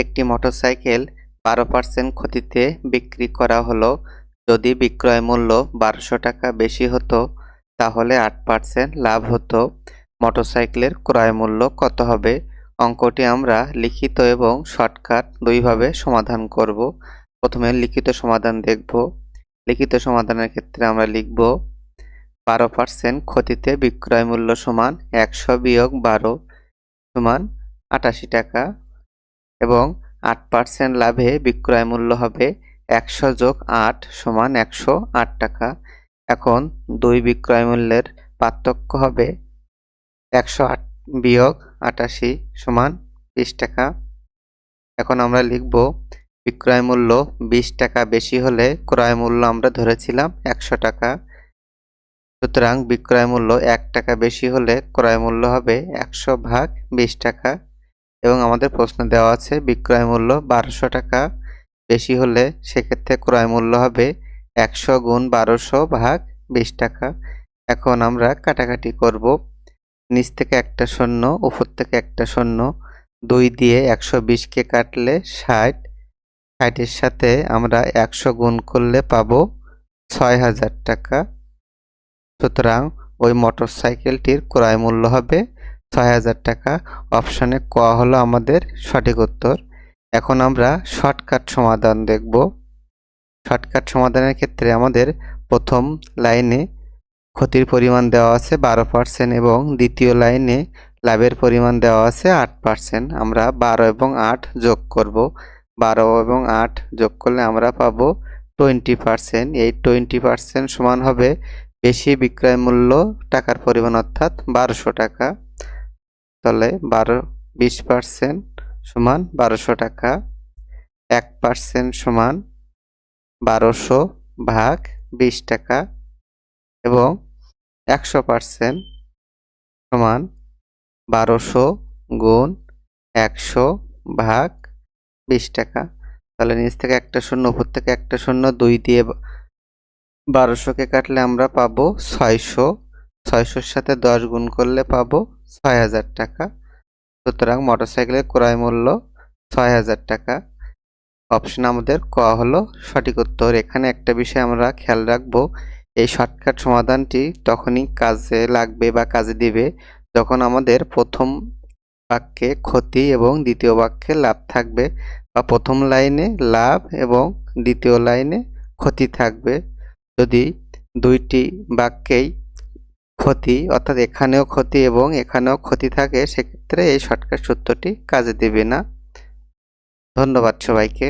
একটি মোটরসাইকেল বারো পার্সেন্ট ক্ষতিতে বিক্রি করা হলো। যদি বিক্রয় মূল্য বারোশো টাকা বেশি হতো, তাহলে আট পার্সেন্ট লাভ হতো। মোটরসাইকেলের ক্রয় মূল্য কত হবে? অঙ্কটি আমরা লিখিত এবং শর্টকাট দুইভাবে সমাধান করব। প্রথমে লিখিত সমাধান দেখব। লিখিত সমাধানের ক্ষেত্রে আমরা লিখব, বারো পার্সেন্ট ক্ষতিতে বিক্রয় মূল্য সমান একশো বিয়োগ বারো সমান আটাশি টাকা। এবং আট পার্সেন্ট লাভে বিক্রয় মূল্য হবে একশো যোগ আট সমান একশো আট টাকা। এখন দুই বিক্রয় মূল্যের পার্থক্য হবে একশো আট বিয়োগ আটাশি সমান বিশ টাকা। এখন আমরা লিখব বিক্রয় মূল্য বিশ টাকা বেশি হলে ক্রয় মূল্য আমরা ধরেছিলাম একশো টাকা। সুতরাং বিক্রয় মূল্য এক টাকা বেশি হলে ক্রয় মূল্য হবে একশো ভাগ বিশ টাকা। এবং আমাদের প্রশ্ন দেওয়া আছে, বিক্রয় মূল্য বারোশো টাকা। বেশি হলে সেক্ষেত্রে ক্রয় মূল্য হবে একশো গুণ বারোশো ভাগ বিশ টাকা। এখন আমরা কাটাকাটি করব। নিচ থেকে একটা শূন্য, উপর থেকে একটা শূন্য, দুই দিয়ে একশো বিশকে কাটলে ষাট। ষাটের সাথে আমরা একশো গুণ করলে পাবো ছয় হাজার টাকা। সুতরাং ওই মোটর সাইকেলটির ক্রয় মূল্য হবে ছয় হাজার টাকা। অপশানে ক হলো আমাদের সঠিক উত্তর। এখন আমরা শর্টকাট সমাধান দেখব। শর্টকাট সমাধানের ক্ষেত্রে আমাদের প্রথম লাইনে ক্ষতির পরিমাণ দেওয়া আছে বারো পার্সেন্ট এবং দ্বিতীয় লাইনে লাভের পরিমাণ দেওয়া আছে আট পার্সেন্ট আমরা বারো এবং আট যোগ করব। বারো এবং আট যোগ করলে আমরা পাবো টোয়েন্টি পার্সেন্ট এই টোয়েন্টি পার্সেন্ট সমান হবে বেশি বিক্রয় মূল্য টাকার পরিমাণ অর্থাৎ বারোশো টাকা। তাহলে বারো, বিশ পার্সেন্ট সমান বারোশো টাকা, এক পার্সেন্ট সমান বারোশো ভাগ বিশ টাকা এবং একশো পার্সেন্ট সমান বারোশো গুণ একশো ভাগ বিশ টাকা। তাহলে নিচ থেকে একটা শূন্য, উপর থেকে একটা শূন্য, দুই দিয়ে বারোশোকে কাটলে আমরা পাবো ছয়শো ছয়শোর সাথে দশ গুণ করলে পাবো ছয় হাজার টাকা। সুতরাং মোটরসাইকেলের ক্রয় মূল্য ছয় হাজার টাকা। অপশন আমাদের ক হলো সঠিক উত্তর। এখানে একটা বিষয় আমরা খেয়াল রাখব, এই শর্টকাট সমাধানটি তখনই কাজে লাগবে বা কাজে দিবে যখন আমাদের প্রথম বাক্যে ক্ষতি এবং দ্বিতীয় বাক্যে লাভ থাকবে বা প্রথম লাইনে লাভ এবং দ্বিতীয় লাইনে ক্ষতি থাকবে। যদি দুইটি বাক্যেই ক্ষতি, অর্থাৎ এখানেও ক্ষতি এবং এখানেও ক্ষতি থাকে, সেক্ষেত্রে এই শর্টকাট সূত্রটি কাজে দেবে না। ধন্যবাদ সবাইকে।